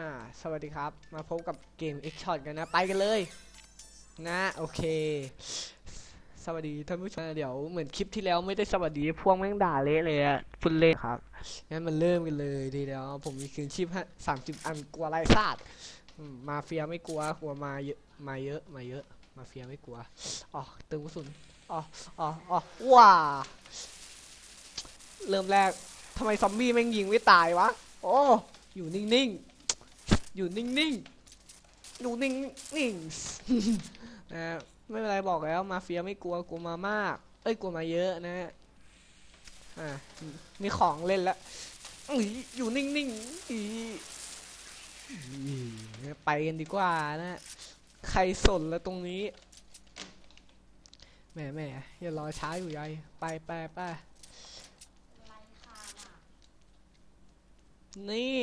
อ่าสวัสดีครับ มาพบกับเกม X Shot กันนะ ไปกันเลย นะ โอเค สวัสดีท่านผู้ชมเดี๋ยวเหมือนคลิปที่แล้วไม่ได้สวัสดีพวกแม่งด่าเละเลยอะฟุนเล่ครับงั้นมันเริ่มกันเลยดีเดียวผมมีคืนชีพสามสิบอันกลัวไรซาดมาเฟียไม่กลัวกลัวมาเยอะมาเยอะมาเยอะ มาเฟียไม่กลัวอ๋อเติมกระสุนอ๋ออ๋ออ๋อว้าเริ่มแรกทำไมซอมบี้แม่งยิงไม่ตายวะ โอ้ อยู่นิ่งๆ อยู่นิ่งๆอยู่นิ่งๆนะฮะไม่เป็นไรบอกแล้วมาเฟียไม่กลัวกลัวมามาก เอ้ยกลัวมาเยอะนะฮะอ่ามีของเล่นแล้วอยู่นิ่งๆอีไปกันดีกว่านะใครสนแล้วตรงนี้แหม่แหม่อย่ารอช้าอยู่ยัยไปไปไปนี่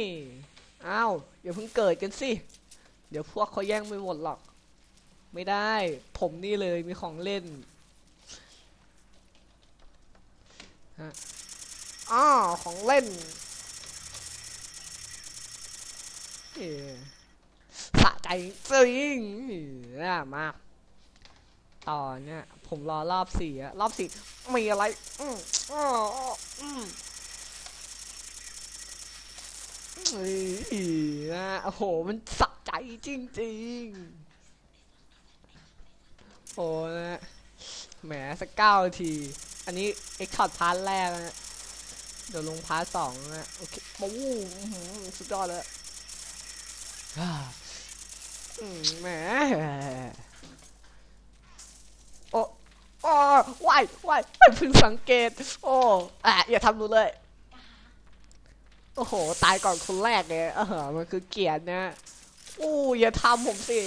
อ้าวอย่าเพิ่งเกิดกันสิ เดี๋ยวพวกเขาแย่งไปหมดหรอก ไม่ได้ ผมนี่เลยมีของเล่นฮะอ้อของเล่นเอ้สะใจจริงน่ามากต่อเนี่ย ผมรอรอบสี่อะรอบสี่มีอะไร อืมอ้ออืม เฮ้ยนะโอ้โห มันสะใจจริงๆ โอ้นะแหมสักเก้าที อันนี้เอ็กช็อตพาร์ทแรกนะเดี๋ยวลงพาร์ทสองนะโอเคปูอื้อหือสุดยอดเลยอ่าแหมโอ้โอ้วายวายเพิ่งสังเกต โอ้อะอย่าทำหนูเลย โอ้โห ตายก่อนคนแรกเลยเออมันคือเกียรตินะอู้อย่าทำผมสิ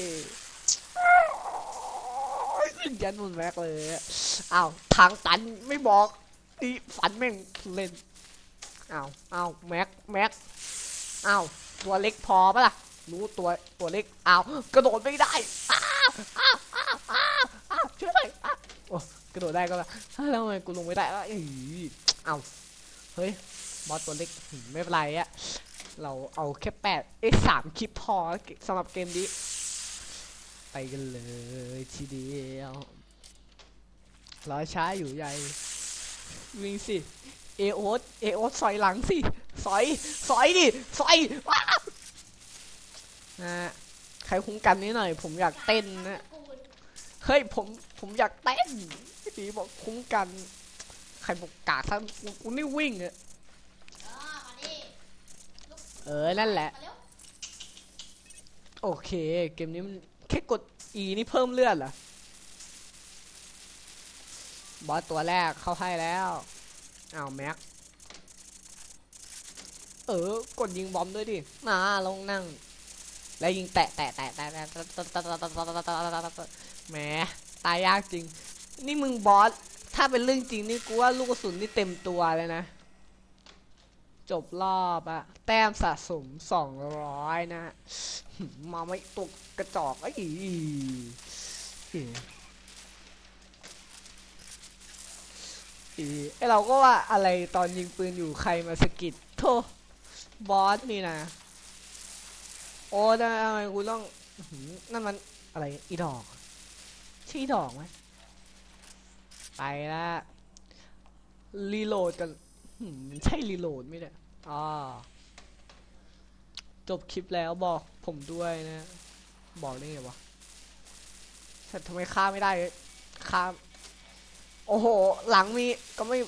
ยันมุนแม็กเลยอ้าวทางตันไม่บอกนี่ฝันแม่งเล่นอ้าวอ้าวแม็กแม็กอ้าวตัวเล็กพอปะล่ะรู้ตัวตัวเล็กอ้าวกระโดดไม่ได้อ้าวอ้าวอ้าวอ้าวอ้าวช่วยหน่อยอ้าวโอ้กระโดดได้ก็แล้วแล้วทำไมกูลงไม่ได้วะเอ้ยอ้าวเฮ้ย บอสตัวเล็กหืมไม่เป็นไรอะเราเอาแค่แปดเอ้สามคลิปพอสำหรับเกมนี้ ไปกันเลยทีเดียวรอช้าอยู่ใหญ่ วิ่งสิเอโอสเอโอสซอยหลังสิซอยซอยดิซอยว้านะฮะใครคุ้มกันนิดหน่อย ผมอยากเต้นนะเฮ้ยผมผมอยากเต้นพี่บอกคุ้มกัน ใครบอกกากทั้งกูนี่วิ่งอะ เออ นั่นแหละ โอเค เกมนี้มันแค่กด E นี่เพิ่มเลือดเหรอ บอสตัวแรกเข้าให้แล้วอ้าวแม็ก เออ กดยิงบอมด้วยดิ มาลงนั่ง แล้วยิงแตะแตะแตะแตะแตะแหมตายยากจริง นี่มึงบอส ถ้าเป็นเรื่องจริงนี่กูว่าลูกกระสุนนี่เต็มตัวเลยนะ จบรอบอะแต้มสะสมสองร้อยนะมาไม่ตกกระจอกไอ้อีไอเราก็ว่าอะไรตอนยิงปืนอยู่ใครมาสะกิดโธ่บอสนี่นะ โอ้ทำไมกูต้องนั่นมันอะไรอีดอกใช่อดอกไหมไปละรีโหลดกัน ใช่รีโหลดไหมเนี่ยอ่าจบคลิปแล้วบอกผมด้วยนะ บอกได้ไงวะแต่ทำไมฆ่าไม่ได้ฆ่าโอ้โห หลังมีก็ไม่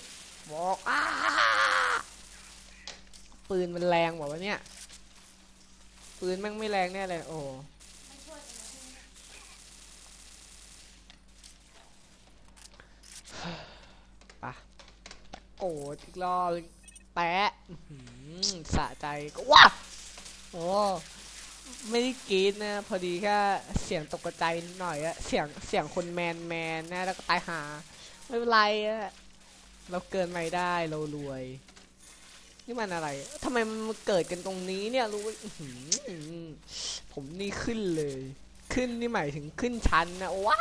บอกอ้าปืนมันแรงกว่าวะเนี่ย ปืนแม่งไม่แรงแน่เลย โอ้โหไปะ โกรธอีกรอบแปะสะใจก็ว้าโอ้ไม่ได้กรีดนะ พอดีแค่เสียงตกใจนิดหน่อยอะเสียงเสียงคนแมนแมนนะแล้วก็ตายหา ไม่เป็นไรอะเราเกินไม่ได้เรารวย นี่มันอะไรทำไมมันเกิดกันตรงนี้เนี่ยรู้ผมนี่ขึ้นเลย ขึ้นนี่หมายถึงขึ้นชั้นนะว้า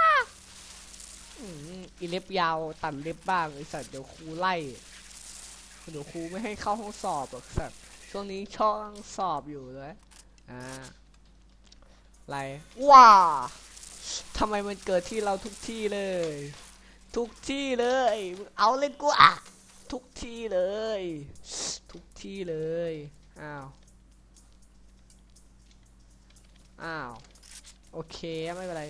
อืมอีเล็บยาวตัดเล็บบ้างไอสัตว์เดี๋ยวครูไล่เดี๋ยวครูไม่ให้เข้าห้องสอบหรอกสัตว์ช่วงนี้ช่องสอบอยู่เลยอ่าอะไรว้าทำไมมันเกิดที่เราทุกที่เลย ทุกที่เลย เอาเล่นกูอะทุกที่เลย ทุกที่เลยอ้าวอ้าวโอเคไม่เป็นไร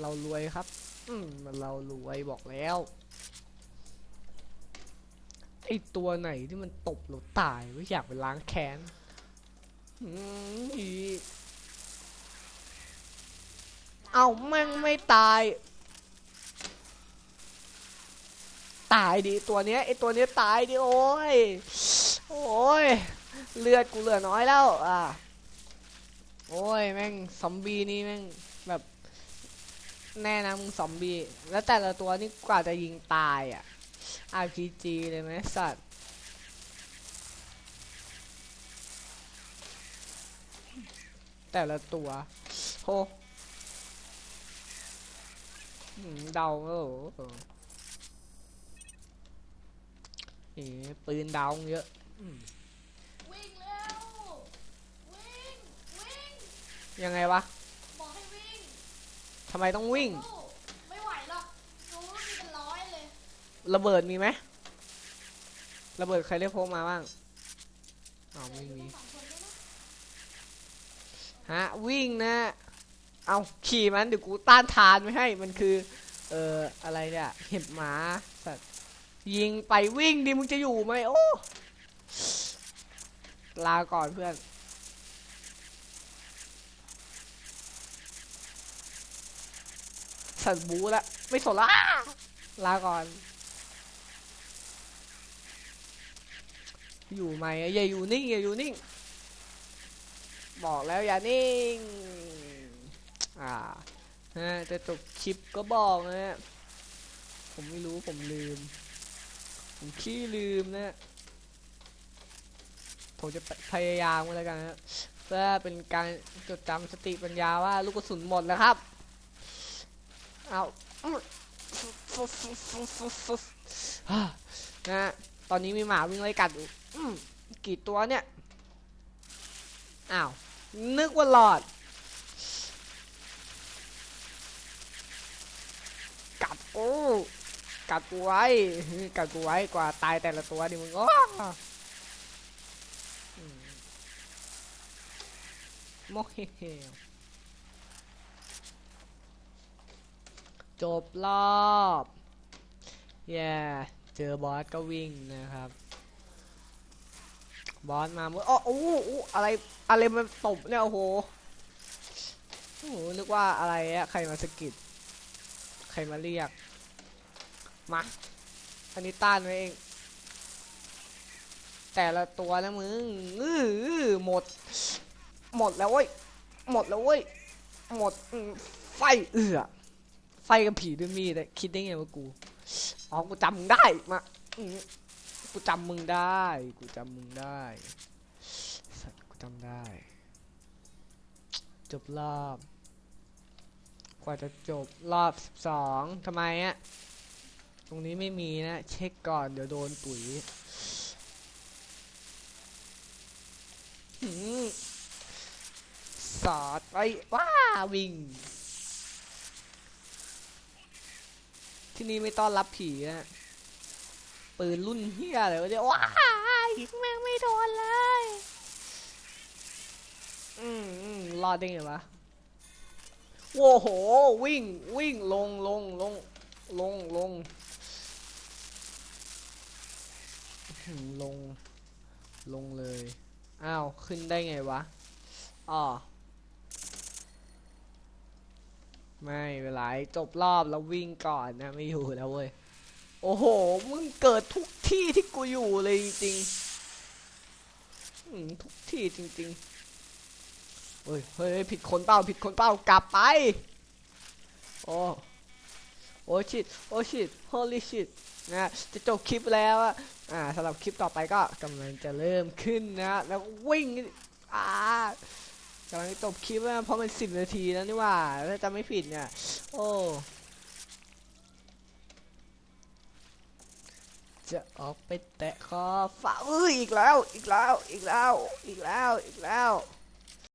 เรารวยครับ อืมเรารวยบอกแล้วไอตัวไหนที่มันตบเราตายไม่อยากไปล้างแค้นอืมอีเอาแม่งไม่ตาย ตายดิตัวเนี้ยไอตัวเนี้ยตายดิโอ้ยโอ้ยเลือดกูเหลือน้อยแล้วอะโอ้ยแม่งซอมบี้นี่แม่งแบบ แน่นะมึงซอมบี้แล้วแต่ละตัวนี่กว่าจะยิงตายอะ RPG เลยไหมสัตว์แต่ละตัวโหอืมเดาเออเอ๋ปืนเดาเยอะอืมวิ่งเร็ววิ่งวิ่งยังไงวะบอกให้วิ่ง ทำไมต้องวิ่งสู้ไม่ไหวหรอกรู้มีเป็นร้อยเลย ระเบิดมีไหมระเบิดใครเรียกพกมาบ้างอ้าวไม่มีสองคนด้วยนะฮะวิ่งนะ เอาขี่มันเดี๋ยวกูต้านทานไม่ให้มันคือ เอ่ออะไรเนี่ยเห็บหมาสัตว์ยิงไปวิ่งดิมึงจะอยู่ไหมโอ้ลาก่อนเพื่อน สัตว์บูละไม่สนละลาก่อน อยู่ไหมอย่าอยู่นิ่งอย่าอยู่นิ่ง บอกแล้วอย่านิ่ง อ่าฮะจะจบคลิปก็บอกนะฮะผมไม่รู้ผมลืม ผมขี้ลืมนะ ผมจะพยายามกันแล้วกันนะเพื่อเป็นการจดจำสติปัญญาว่าลูกกระสุนหมดแล้วครับ เอาอื้อฟุ๊บฟุ๊บฟุ๊บฟุ๊บฟุ๊บฮ่านะฮะตอนนี้มีหมาวิ่งไล่กัดอยู่อื้อกี่ตัวเนี่ย อ้าว นึกว่าหลอด กัดกูกัดกูไว้ กัดกูไว้กว่าตายแต่ละตัวดิมึงโอ้อืมโมเฮเฮล จบรอบแย่ yeah. เจอบอสก็วิ่งนะครับ บอสมาเมื่ออ๋อโอ้โหโอ้โหอะไร อะไรมันตบเนี่ยโอ้โหโอ้โหนึกว่าอะไรอะใครมาสกิด ใครมาเรียก มาอันนี้ต้านไว้เอง แต่ละตัวนะมึงอื้อหมด หมดแล้วเว้ย หมดแล้วเว้ย หมดไฟเอือ ไฟกับผีด้วยมีดคิดได้ไงว่ากูอ๋อกูจำมึงได้มากูจำมึงได้ กูจำมึงได้สัตว์กูจำได้ จบรอบกว่าจะจบรอบสิบสองทำไมอะตรงนี้ไม่มีนะ เช็คก่อนเดี๋ยวโดนปุ๋ยสอดไปว้าวิ่ง ที่นี่ไม่ต้อนรับผีนะปืนรุ่นเฮียอะไรวะเนี่ยว้ายแม่งไม่โดนเลย อืมอืมรอดได้ไงวะโว้โห วิ่งวิ่งลงลงลงลงลงลง ลงเลย อ้าว ขึ้นได้ไงวะ อ๋อ ไม่เป็นไรจบรอบแล้ววิ่งก่อนนะไม่อยู่แล้วเว้ย โอ้โห มึงเกิดทุกที่ที่กูอยู่เลยจริงๆทุกที่จริงๆเฮ้ยเฮ้ยผิดคนเป้าผิดคนเป้ากลับไป โอ้โอ้ชิตโอ้ชิต holy shit นะจะจบคลิปแล้วอะอ่าสำหรับคลิปต่อไปก็กำลังจะเริ่มขึ้นนะ แล้ววิ่งอ่า กำลังจะจบคลิปแล้วเพราะมันสิบนาทีแล้วนี่ว่าถ้าจำไม่ผิดเนี่ย โอ้จะออกไปแตะคอฝ้าอ้ยอีกแล้ว อีกแล้ว อีกแล้ว อีกแล้ว อีกแล้ว